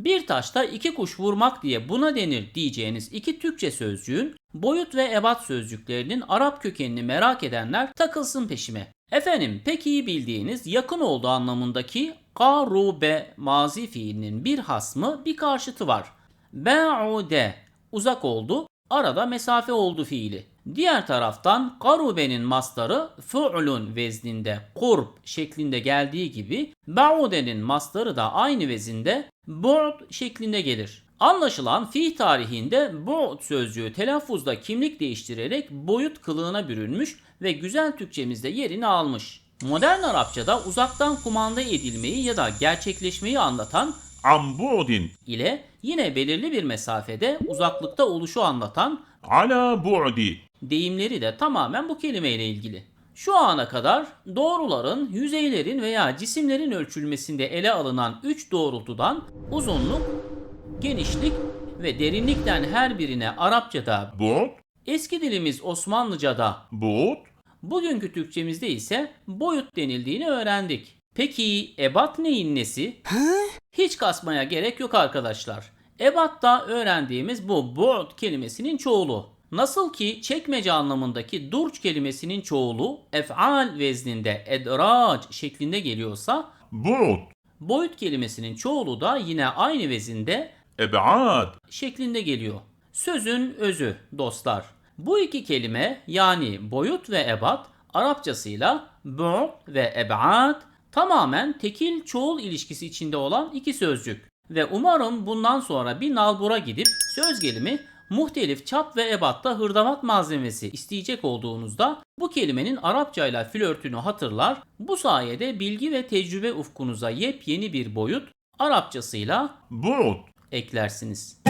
Bir taşta iki kuş vurmak diye buna denir diyeceğiniz iki Türkçe sözcüğün boyut ve ebat sözcüklerinin Arap kökenini merak edenler takılsın peşime. Efendim pek iyi bildiğiniz yakın olduğu anlamındaki karube mazi fiilinin bir hasmı bir karşıtı var. Ba'ude uzak oldu, arada mesafe oldu fiili. Diğer taraftan karubenin mastarı fu'lun vezninde kurb şeklinde geldiği gibi ba'udenin mastarı da aynı vezinde bu'd şeklinde gelir. Anlaşılan fiil tarihinde bu'd sözcüğü telaffuzda kimlik değiştirerek boyut kılığına bürünmüş ve güzel Türkçemizde yerini almış. Modern Arapçada uzaktan kumanda edilmeyi ya da gerçekleşmeyi anlatan Ambu ile yine belirli bir mesafede uzaklıkta oluşu anlatan Ala Bu'di deyimleri de tamamen bu kelimeyle ilgili. Şu ana kadar doğruların, yüzeylerin veya cisimlerin ölçülmesinde ele alınan 3 doğrultudan uzunluk, genişlik ve derinlikten her birine Arapçada bu'd, eski dilimiz Osmanlıca'da bu'd, bugünkü Türkçemizde ise boyut denildiğini öğrendik. Peki ebat neyin nesi? Ha? Hiç kasmaya gerek yok arkadaşlar. Ebat'ta öğrendiğimiz bu board kelimesinin çoğulu. Nasıl ki çekmece anlamındaki durç kelimesinin çoğulu ef'al vezninde edrac şeklinde geliyorsa boyut. Boyut kelimesinin çoğulu da yine aynı vezinde ebad şeklinde geliyor. Sözün özü dostlar. Bu iki kelime yani boyut ve ebat Arapçasıyla bu'd ve ebad Tamamen tekil çoğul ilişkisi içinde olan iki sözcük. Ve umarım bundan sonra bir nalbura gidip söz gelimi muhtelif çap ve ebatta hırdavat malzemesi isteyecek olduğunuzda bu kelimenin Arapça ile flörtünü hatırlar. Bu sayede bilgi ve tecrübe ufkunuza yepyeni bir boyut Arapçasıyla bu'd eklersiniz.